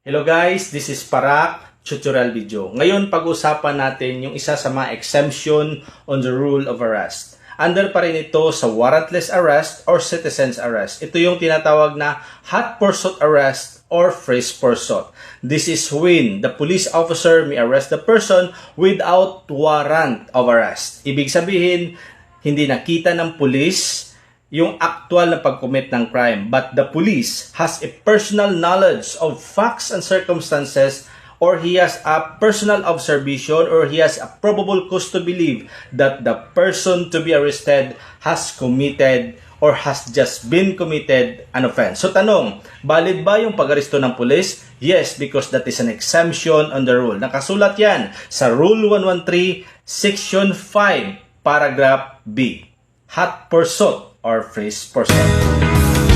Hello guys, this is Parak tutorial video. Ngayon pag-usapan natin yung isa sa mga exemption on the rule of arrest. Under pa rin ito sa warrantless arrest or citizen's arrest. Ito yung tinatawag na hot pursuit arrest or freeze pursuit. This is when the police officer may arrest the person without warrant of arrest. Ibig sabihin, hindi nakita ng police yung actual na pag-commit ng crime. But the police has a personal knowledge of facts and circumstances or he has a personal observation or he has a probable cause to believe that the person to be arrested has committed or has just been committed an offense. So tanong, valid ba yung pag-aresto ng pulis? Yes, because that is an exemption on the rule. Nakasulat yan sa Rule 113, Section 5, Paragraph B hot pursuit or freeze pursuit.